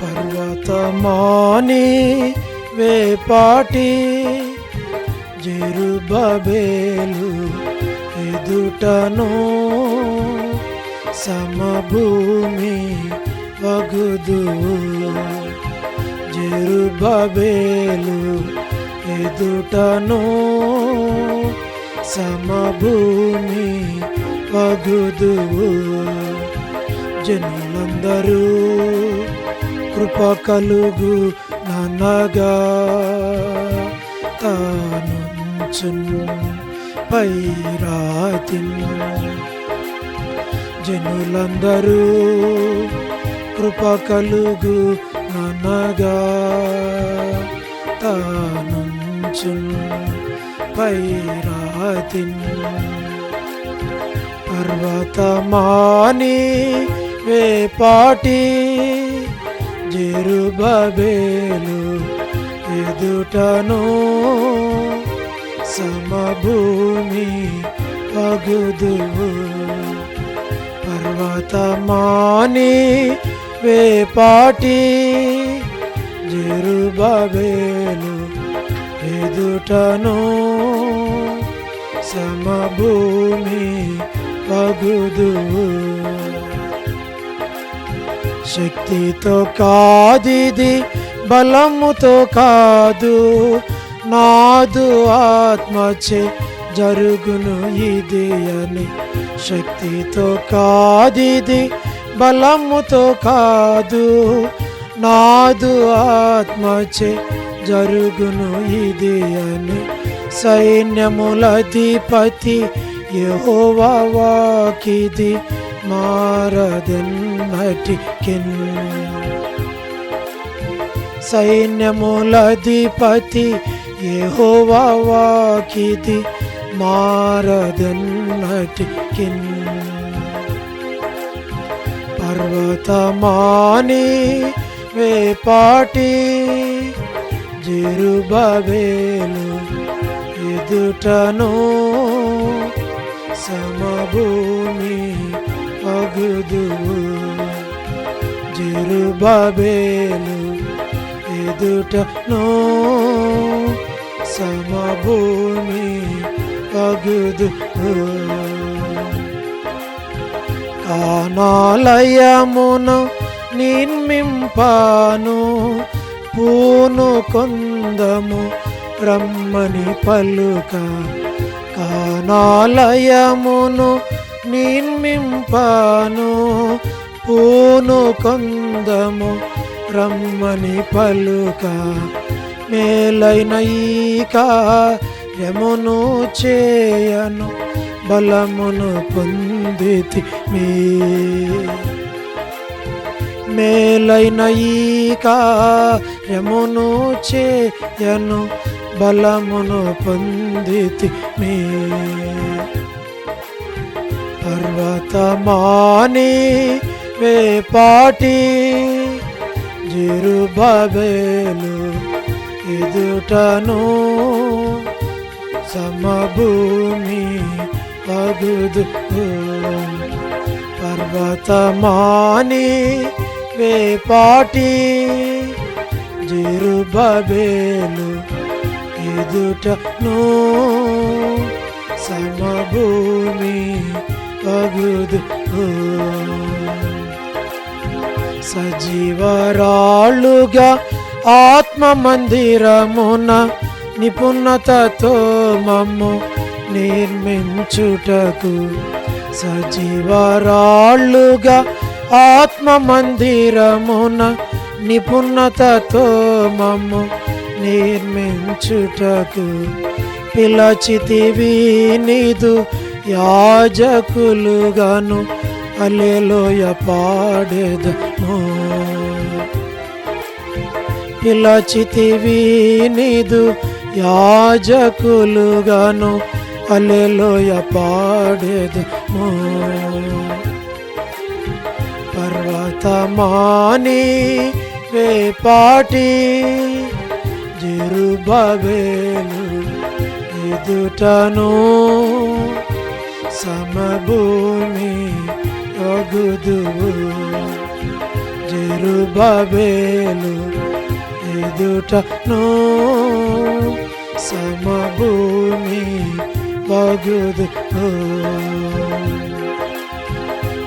పర్వతమాని వేపాటి జెరుబబేలు ఎదుటను సమభూమి వగుదు. జెరుబబేలు ఎదుటను సమభూమి వగుదు జనులందరూ కృప కలుగు ననగా తానుంచున్ పైరాతి జనులందరూ కృప కలుగు ననగా తానుంచున్ పైరాతిన్. పర్వతమాని వేపాటి జెరుబబేలు ఎదుటను సమభూమి అగుదువు పర్వతమాని వేపాటి జెరుబబేలు ఎదుటను సమభూమి అగుదువు శక్తితో కాదిది బలముతో కాదు నాదు ఆత్మచే జరుగును ఇది అని శక్తితో కాదిది బలముతో కాదు నాదు ఆత్మచే జరుగును ఇది అని సైన్యములధిపతి యెహోవా యహోవాకిది మారదన్నటికిన్ సైన్యములధిపతి యహోవాకిది వాకిది పర్వతమాని వేపాటి జరుబేలు ఎదుటను సమభూమి అగుదువు జెరుబబేలు ఎదుటను సమభూమి అగుదువు కానాలయమును నిర్మింపాను పూను కొందము రమ్మని పలుక. కానాలయమును నిర్మింపాను పూను కొందము రమ్మని పలుక మేలైన యమును చేయను బలమును పొందితి మీ. మేలైన యమును చేయను బలమును పొందితి మీ. పర్వతమాని వేపాటి జిరుబబేలు ఎదుటను సమభూమి అగుదు. పర్వతమాని వేపాటి జిరుబబేలు ఎదుటను సమభూమి అగుదు సజీవరాళ్ళుగా ఆత్మ మందిరమున నిపుణతతో మమ్ము నిర్మించుటకు సజీవరాళ్ళుగా ఆత్మ మందిరమున నిపుణతతో మమ్ము నిర్మించుటకు పిలచితివి నీదు యాజకులుగాను. అలెలోయ పాడేదము. పిలచితివి నీదు యాజకులుగాను. అలెలోయ పాడేదము. పర్వతమాని వేపాటి జెరుబబేలు ఎదుటను సమభూమి వగుదువు జెరుబాబేలు ఎదుటను సమభూమి వగుదు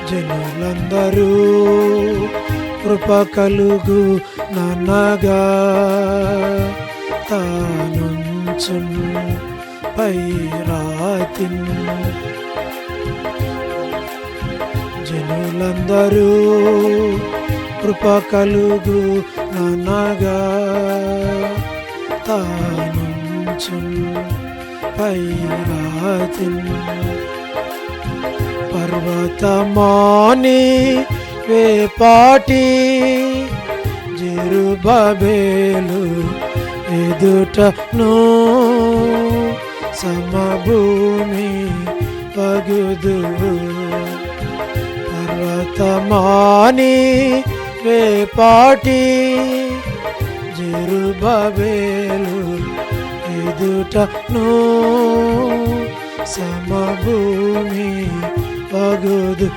జనులందరూ కృప కలుగు నన్నగా. తానుంచున్ పైరాతిన్. జనులందరూ కృప కలుగు నన్నగా తానుంచున్ పైరాతి పర్వతమాని వేపాటి జరుబేలు ఎదుటను సమభూమి పగుదు. పర్వతమాని వేపాటి జెరుబాబేలు ఎదుటను సమభూమి పగుదు.